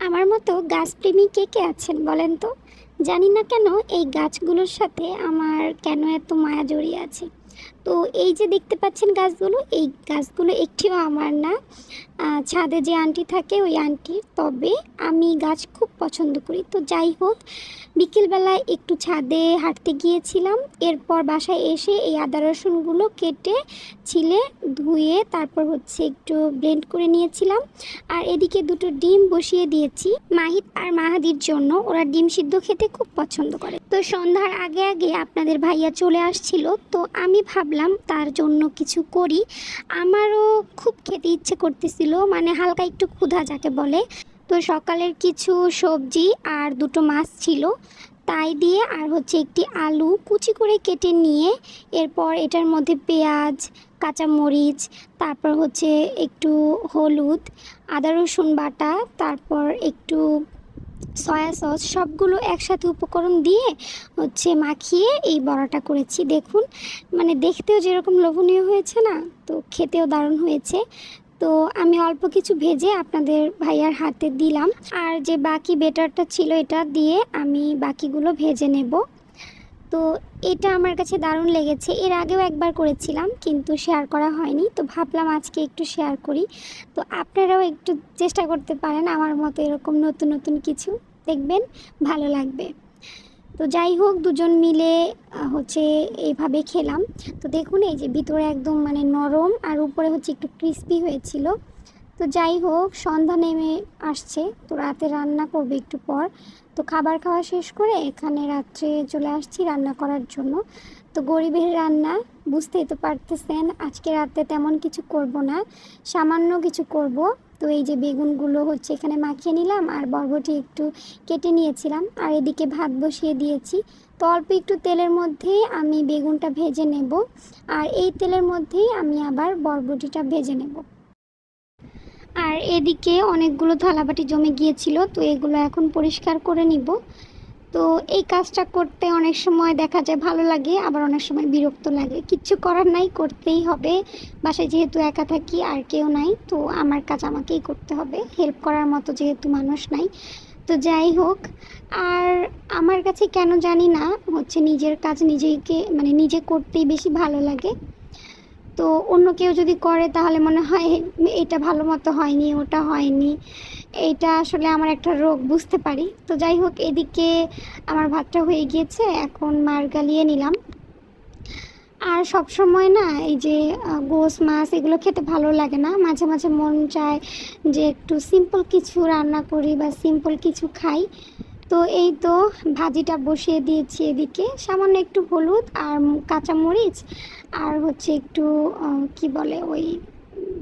আমার মতো গাছপ্রেমী কে কে আছেন বলেন তো? জানি না কেন এই গাছগুলোর সাথে আমার কেন এত মায়া জড়িয়ে আছে। তো এই যে দেখতে পাচ্ছেন গাছগুলো, এই গাছগুলো একটিও আমার না। ছাদে যে আন্টি থাকে, ওই আন্টির তবে আমি গাছ খুব পছন্দ করি। তো যাই হোক, বিকেলবেলায় একটু ছাদে হাঁটতে গিয়েছিলাম। এরপর বাসায় এসে এই আদা রসুনগুলো কেটে, ছিলে, ধুয়ে তারপর হচ্ছে একটু ব্লেন্ড করে নিয়েছিলাম। আর এদিকে দুটো ডিম বসিয়ে দিয়েছি মাহিত আর মাহাদির জন্য। ওরা ডিম সিদ্ধ খেতে খুব পছন্দ করে। তো সন্ধ্যার আগে আগে আপনাদের ভাইয়া চলে আসছিল। তো আমি ভাবলাম তার জন্য কিছু করি। আমারও খুব খেতে ইচ্ছে করতেছিল। মানে হালকা একটু ক্ষুধা যাকে বলে। তো সকালের কিছু সবজি আর দুটো মাছ ছিল, তাই দিয়ে আর হচ্ছে একটি আলু কুচি করে কেটে নিয়ে এরপর এটার মধ্যে পেঁয়াজ, কাঁচামরিচ, তারপর হচ্ছে একটু হলুদ, আদা, রসুন বাটা, তারপর একটু সয়া সস, সবগুলো একসাথে উপকরণ দিয়ে হচ্ছে মাখিয়ে এই বড়াটা করেছি। দেখুন মানে দেখতেও যেরকম লোভনীয় হয়েছে না, তো খেতেও দারুণ হয়েছে। তো আমি অল্প কিছু ভেজে আপনাদের ভাইয়ার হাতে দিলাম। আর যে বাকি বেটারটা ছিল এটা দিয়ে আমি বাকিগুলো ভেজে নেব। তো এটা আমার কাছে দারুণ লেগেছে। এর আগেও একবার করেছিলাম, কিন্তু শেয়ার করা হয়নি। তো ভাবলাম আজকে একটু শেয়ার করি। তো আপনারাও একটু চেষ্টা করতে পারেন আমার মতো এরকম নতুন নতুন কিছু। দেখবেন, ভালো লাগবে। তো যাই হোক, দুজন মিলে হচ্ছে এইভাবে খেলাম। তো দেখুন, এই যে ভিতরে একদম মানে নরম আর উপরে হচ্ছে একটু ক্রিস্পি হয়েছিল। তো যাই হোক, সন্ধ্যা নেমে আসছে। তো রাতে রান্না করবে একটু পর। তো খাবার খাওয়া শেষ করে এখানে রাত্রে চলে আসছি রান্না করার জন্য। তো গরিবের রান্না, বুঝতেই তো পারতেছেন, আজকে রাতে তেমন কিছু করব না। সামান্য কিছু করব। তো এই যে বেগুনগুলো হচ্ছে এখানে মাখিয়ে নিলাম আর বরবটি একটু কেটে নিয়েছিলাম। আর এদিকে ভাত বসিয়ে দিয়েছি। তো অল্প একটু তেলের মধ্যে আমি বেগুনটা ভেজে নেব। আর এই তেলের মধ্যেই আমি আবার বরবটিটা ভেজে নেব। আর এদিকে অনেকগুলো থালাবাটি জমে গিয়েছিল, তো এগুলো এখন পরিষ্কার করে নিব। তো এই কাজটা করতে অনেক সময় দেখা যায় ভালো লাগে, আবার অনেক সময় বিরক্ত লাগে। কিচ্ছু করার নাই, করতেই হবে। বাসায় যেহেতু একা থাকি, আর কেউ নাই, তো আমার কাজ আমাকেই করতে হবে। হেল্প করার মতো যেহেতু মানুষ নাই। তো যাই হোক, আর আমার কাছে কেন জানি না, হচ্ছে নিজের কাজ নিজেকে মানে নিজে করতেই বেশি ভালো লাগে। তো অন্য কেউ যদি করে, তাহলে মনে হয় এটা ভালো মতো হয়নি, ওটা হয়নি। এটা আসলে আমার একটা রোগ, বুঝতে পারি। তো যাই হোক, এদিকে আমার ভাতটা হয়ে গিয়েছে, এখন মার গালিয়ে নিলাম। আর সব সময় না, এই যে গোস, মাছ, এগুলো খেতে ভালো লাগে না। মাঝে মাঝে মন চায় যে একটু সিম্পল কিছু রান্না করি বা সিম্পল কিছু খাই। তো এই তো, ভাজিটা বসিয়ে দিয়েছি এদিকে। সামান্য একটু হলুদ আর কাঁচামরিচ আর হচ্ছে একটু কি বলে ওই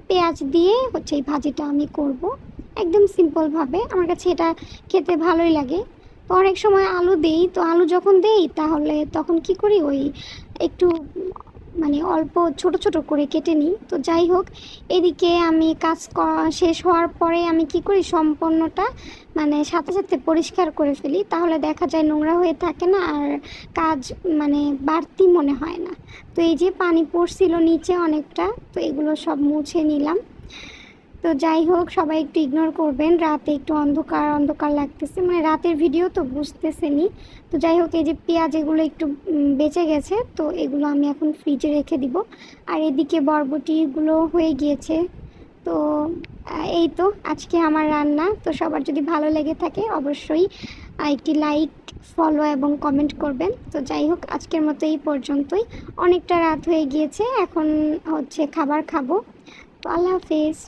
পেঁয়াজ দিয়ে হচ্ছে এই ভাজিটা আমি করব। একদম সিম্পলভাবে আমার কাছে এটা খেতে ভালোই লাগে। তো অনেক সময় আলু দেই, তো আলু যখন দেই, তাহলে তখন কি করি? ওই একটু মানে অল্প ছোট ছোট করে কেটে নিই। তো যাই হোক, এদিকে আমি কাজ শেষ হওয়ার পরে আমি কি করি? সম্পূর্ণটা মানে সাথে সাথে পরিষ্কার করে ফেলি। তাহলে দেখা যায় নোংরা হয়ে থাকে না, আর কাজ মানে বাড়তি মনে হয় না। তো এই যে পানি পড়ছিল নিচে অনেকটা, তো এগুলো সব মুছে নিলাম। তো যাই হোক, সবাই একটু ইগনোর করবেন। রাতে একটু অন্ধকার অন্ধকার লাগতেছে। মানে রাতের ভিডিও তো বুঝতেছেনি তো যাই হোক, এই যে পেঁয়াজ এগুলো একটু বেঁচে গেছে, তো এগুলো আমি এখন ফ্রিজে রেখে দিব। আর এদিকে বরবটিগুলো হয়ে গিয়েছে। তো এই তো আজকে আমার রান্না। তো সবার যদি ভালো লেগে থাকে, অবশ্যই একটি লাইক ফলো এবং কমেন্ট করবেন। তো যাই হোক, আজকের মতো এই পর্যন্তই। অনেকটা রাত হয়ে গিয়েছে, এখন হচ্ছে খাবার খাব। তো আল্লাহ হাফেজ।